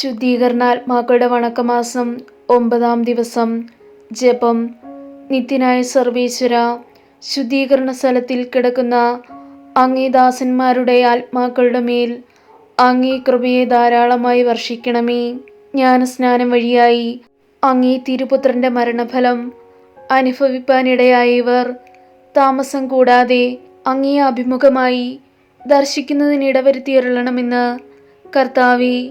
ശുദ്ധീകരണാത്മാക്കളുടെ വണക്കമാസം ഒമ്പതാം ദിവസം. ജപം. നിത്യനായ സർവീശ്വര ശുദ്ധീകരണ സ്ഥലത്തിൽ കിടക്കുന്ന അങ്ങീദാസന്മാരുടെ ആത്മാക്കളുടെ മേൽ അങ്ങീ കൃപയെ ധാരാളമായി വർഷിക്കണമേ. ജ്ഞാനസ്നാനം വഴിയായി അങ്ങീ തിരുപുത്രന്റെ മരണഫലം അനുഭവിപ്പാനിടയായവർ. താമസം കൂടാതെ അങ്ങേ അഭിമുഖമായി ദർശിക്കുന്നതിനിടവരുത്തിയരുളണമെന്ന് കർത്താവെ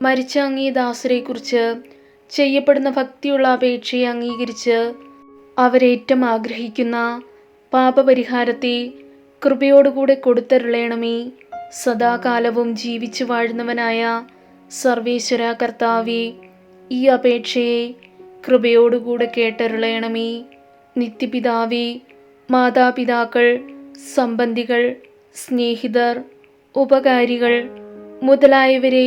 മരിച്ച അങ്ങേ ദാസരെക്കുറിച്ച് ചെയ്യപ്പെടുന്ന ഭക്തിയുള്ള അപേക്ഷയെ അംഗീകരിച്ച് അവരേറ്റം ആഗ്രഹിക്കുന്ന പാപപരിഹാരത്തെ കൃപയോടുകൂടെ കൊടുത്തരുളയണമേ സദാകാലവും ജീവിച്ചു വാഴുന്നവനായ സർവേശ്വര കർത്താവെ ഈ അപേക്ഷയെ കൃപയോടുകൂടെ കേട്ടരുളയണമേ നിത്യപിതാവേ മാതാപിതാക്കൾ സംബന്ധികൾ സ്നേഹിതർ ഉപകാരികൾ മുതലായവരെ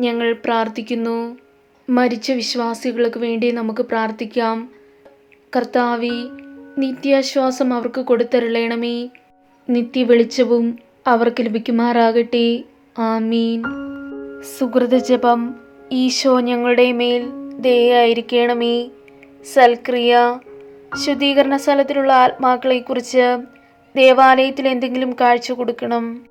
ഞങ്ങൾ പ്രാർത്ഥിക്കുന്നു. മരിച്ച വിശ്വാസികൾക്ക് വേണ്ടി നമുക്ക് പ്രാർത്ഥിക്കാം. കർത്താവി നിത്യാശ്വാസം അവർക്ക് കൊടുത്തരുളയണമേ നിത്യവെളിച്ചവും അവർക്ക് ലഭിക്കുമാറാകട്ടെ. ആമീൻ. സുഹൃതജപം ഈശോ ഞങ്ങളുടെ മേൽ ദയായിരിക്കണമേ സൽക്രിയ ശുദ്ധീകരണ സ്ഥലത്തിലുള്ള ആത്മാക്കളെക്കുറിച്ച് ദേവാലയത്തിൽ എന്തെങ്കിലും കാഴ്ച കൊടുക്കണം.